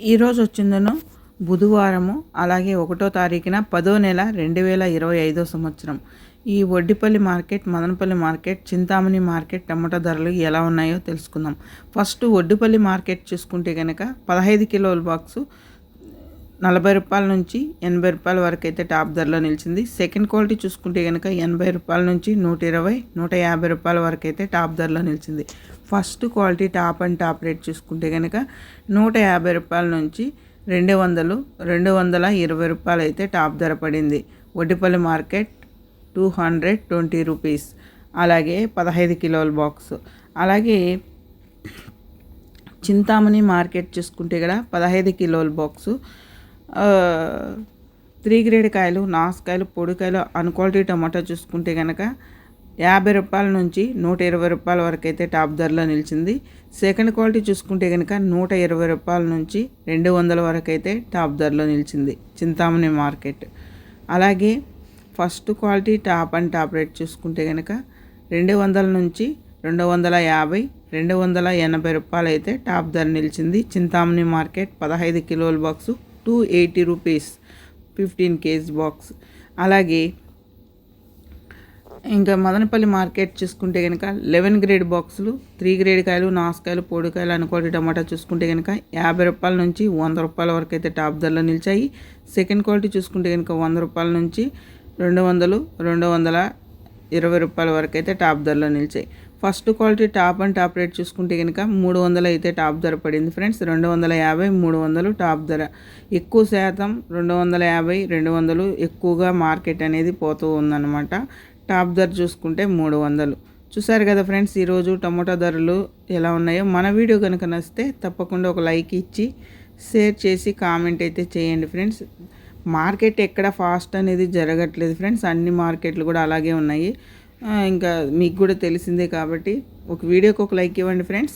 ఈరోజు వచ్చిందను బుధవారము అలాగే ఒకటో తారీఖున పదో నెల రెండు వేల ఇరవై ఐదో సంవత్సరం. ఈ Vaddipalli market Madanapalli market Chintamani market టమాటా ధరలు ఎలా ఉన్నాయో తెలుసుకుందాం. ఫస్ట్ వడ్డిపల్లి మార్కెట్ చూసుకుంటే కనుక పదహైదు కిలోల బాక్సు నలభై రూపాయల నుంచి ఎనభై రూపాయల వరకు అయితే టాప్ ధరలో నిలిచింది. సెకండ్ క్వాలిటీ చూసుకుంటే కనుక ఎనభై రూపాయల నుంచి నూట ఇరవై నూట యాభై రూపాయల వరకు అయితే టాప్ ధరలో నిలిచింది. First quality top and top rate చూసుకుంటే కనుక నూట యాభై రూపాయల నుంచి రెండు వందలు రెండు వందల ఇరవై రూపాయలు అయితే టాప్ ధర పడింది. Oddipalli market two hundred twenty rupees. అలాగే పదహైదు కిలోల బాక్స్. అలాగే చింతామణి మార్కెట్ చూసుకుంటే కూడా పదహైదు కిలోల బాక్సు. త్రీ గ్రేడ్ కాయలు నాసుకాయలు పొడికాయలు అన్క్వాలిటీ టమాటా చూసుకుంటే కనుక యాభై రూపాయల నుంచి నూట ఇరవై రూపాయల వరకు అయితే టాప్ ధరలో నిలిచింది. సెకండ్ క్వాలిటీ చూసుకుంటే కనుక నూట ఇరవై రూపాయల నుంచి రెండు వందల వరకు అయితే టాప్ ధరలో నిలిచింది చింతామణి మార్కెట్. అలాగే first quality top and top rate చూసుకుంటే కనుక రెండు వందల నుంచి రెండు వందల యాభై రెండు వందల ఎనభై రూపాయలు అయితే టాప్ ధర నిలిచింది. చింతామణి మార్కెట్ పదహైదు కిలోల box two eighty rupees fifteen KG box. అలాగే ఇంకా మదనపల్లి మార్కెట్ చూసుకుంటే కనుక లెవెన్ గ్రేడ్ బాక్సులు త్రీ గ్రేడ్ కాయలు నాసుకాయలు పొడికాయలు అనుకోటి టమాటా చూసుకుంటే కనుక యాభై రూపాయల నుంచి వంద రూపాయల వరకు అయితే టాప్ ధరలో నిలిచాయి. సెకండ్ క్వాలిటీ చూసుకుంటే కనుక వంద రూపాయల నుంచి రెండు వందలు రెండు వందల ఇరవై రూపాయల వరకు అయితే టాప్ ధరలో నిలిచాయి. First quality top and top rate చూసుకుంటే కనుక మూడు వందలు అయితే టాప్ ధర పడింది ఫ్రెండ్స్. రెండు వందల యాభై మూడు వందలు టాప్ ధర. ఎక్కువ శాతం రెండు వందల యాభై రెండు వందలు ఎక్కువగా మార్కెట్ అనేది పోతూ ఉందన్నమాట. టాప్ ధర చూసుకుంటే మూడు వందలు. చూసారు కదా ఫ్రెండ్స్ ఈరోజు టమోటా ధరలు ఎలా ఉన్నాయో. మన వీడియో కనుక నచ్చితే తప్పకుండా ఒక లైక్ ఇచ్చి షేర్ చేసి కామెంట్ అయితే చేయండి ఫ్రెండ్స్. మార్కెట్ ఎక్కడ ఫాస్ట్ అనేది జరగట్లేదు ఫ్రెండ్స్. అన్ని మార్కెట్లు కూడా అలాగే ఉన్నాయి. ఇంకా మీకు కూడా తెలిసిందే కాబట్టి ఒక వీడియోకి ఒక లైక్ ఇవ్వండి ఫ్రెండ్స్.